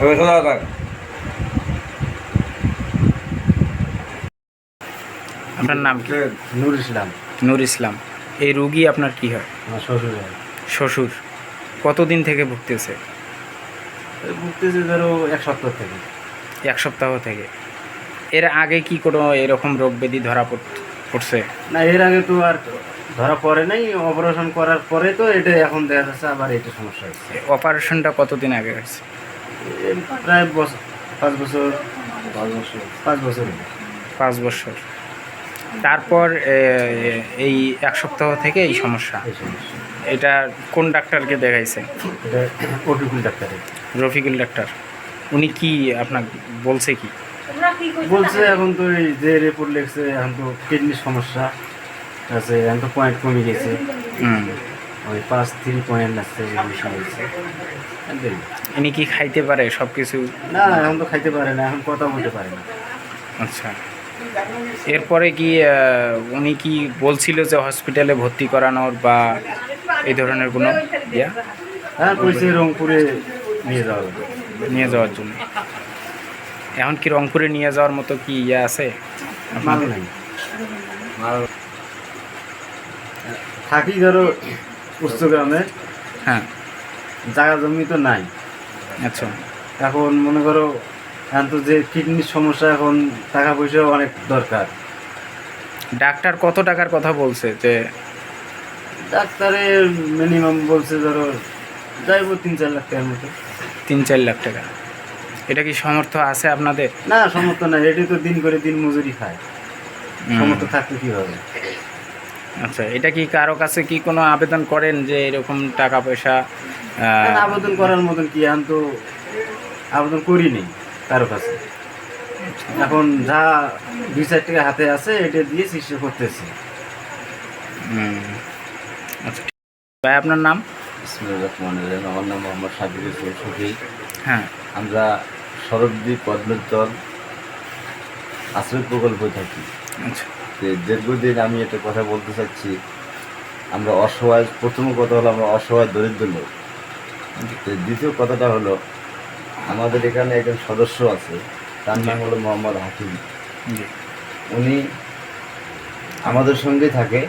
এবার সোজা থাক আপনার নাম কি? নূর ইসলাম। নূর ইসলাম। এই রুগী আপনার কি হয়? আমার শ্বশুর হয়। শ্বশুর। কতদিন থেকে ভুগতেছে? ভুগতেছে ধরো এক সপ্তাহ থেকে। এক সপ্তাহ থেকে। এর আগে কি কোনো এরকম রোগ ব্যাধি ধরা পড়- পড়ছে? না এর আগে তো আর ধরা পড়ে নাই। অপারেশন করার পরে তো এটা এখন দেখা যাচ্ছে আবার এটা সমস্যা হচ্ছে। অপারেশনটা কতদিন আগে হয়েছে? প্রায় বছর পাঁচ বছর পাঁচ বছর। পাঁচ বছর। পাঁচ বছর। তারপর এই এক সপ্তাহ থেকে এই সমস্যা। এটা কোন ডাক্তারকে দেখাইছে? এটা ওটুকুল ডাক্তারের রফিকুল ডাক্তার। উনি কি আপনাকে বলছে কি? বলছে এখন তো এই যে রিপোর্ট লিখছে এখন তো কিডনির সমস্যা আছে এখন তো পয়েন্ট কমে গেছে। হুম। ওই পাঁচ থ্রি পয়েন্ট এটাই। ইনি কি খাইতে পারে সব কিছু না এখন তো খাইতে পারে না এখন কথা বলতে পারে না। আচ্ছা। এরপরে কি উনি কি বলছিল যে হসপিটালে ভর্তি করানোর বা এই ধরনের কোনো? ইয়া? হ্যাঁ কইছে রংপুরে নিয়ে যাওয়া নিয়ে যাওয়ার জন্য। এখন কি রংপুরে নিয়ে যাওয়ার মতো কি ইয়ে আছে? মাল নাই। থাকি ধরো উচ্চগ্রামে হ্যাঁ। জায়গা জমি তো নাই। আচ্ছা। এখন মনে করো এখন তো যে কিডনির সমস্যা এখন টাকা পয়সা অনেক দরকার। ডাক্তার কত টাকার কথা বলছে যে ডাক্তারের মিনিমাম বলছে ধরো যাইব তিন চার লাখ টাকার মতো। তিন চার লাখ টাকা। এটা কি সমর্থ আছে আপনাদের? না সমর্থ না এটি তো দিন করে দিন মজুরি খায়। সমর্থ থাকতে কীভাবে আচ্ছা এটা কি কারও কাছে কি কোনো আবেদন করেন যে এরকম টাকা পয়সা আবেদন করার মতন কি এখন তো আবেদন করিনি কারও কাছে। এখন যা দুই চার টাকা হাতে আছে এটা দিয়ে চিকিৎসা করতেছি। আচ্ছা ভাই আপনার নাম? আমার নাম মোহাম্মদ সাবির ইসলাম শফি হ্যাঁ। আমরা শরদ্বীপ পদ্মোত্তর আশ্রয় প্রকল্পে থাকি। আচ্ছা। দীর্ঘদিন আমি একটা কথা বলতে চাচ্ছি আমরা অসহায় প্রথম কথা হলো আমরা অসহায় দরিদ্র লোক। তো দ্বিতীয় কথাটা হলো আমাদের এখানে একজন সদস্য আছে তার নাম হলো মোহাম্মদ হাকিম। উনি আমাদের সঙ্গেই থাকে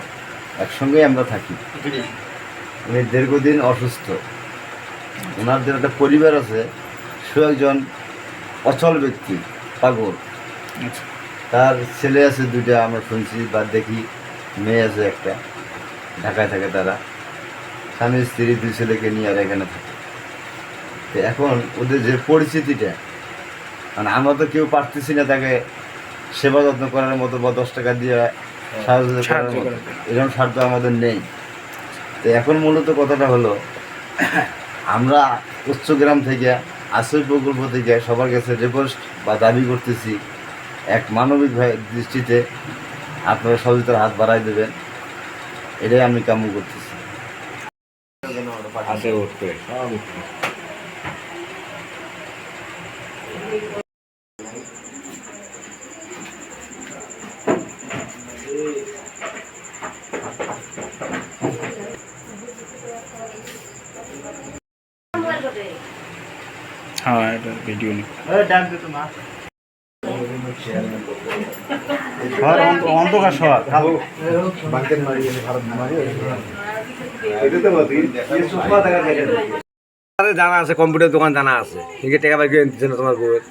একসঙ্গেই আমরা থাকি। উনি দীর্ঘদিন অসুস্থ। ওনার যে একটা পরিবার আছে সে একজন অচল ব্যক্তি পাগল। আচ্ছা। তার ছেলে আছে দুইটা আমরা শুনছি বা দেখি মেয়ে আছে একটা ঢাকায় থাকে তারা। স্বামী স্ত্রী দুই ছেলেকে নিয়ে আর এখানে থাকে। তো এখন ওদের যে পরিস্থিতিটা মানে আমরা তো কেউ পারতেছি না তাকে সেবা যত্ন করার মতো বা দশ টাকা দিয়ে সাহায্য করার সাহায্য মতো। এরকম সাধ্য আমাদের নেই। তো এখন মূলত কথাটা হলো আমরা উচ্চগ্রাম থেকে আশ্রয় প্রকল্প থেকে সবার কাছে রিকোয়েস্ট বা দাবি করতেছি এক মানবিক ভাই- দৃষ্টিতে আপনারা সহযোগিতার হাত বাড়াই দেবেন। এটাই আমি কাম্য করতেছি। হ্যাঁ এটা ভিডিও নি এই ডাক দে তো মা। শহর অন্ধকার শহর খাব আরে জানা আছে কম্পিউটার দোকান জানা আছে। এদিকে টাকা পাই দিচ্ছে না তোমার বউয়ের।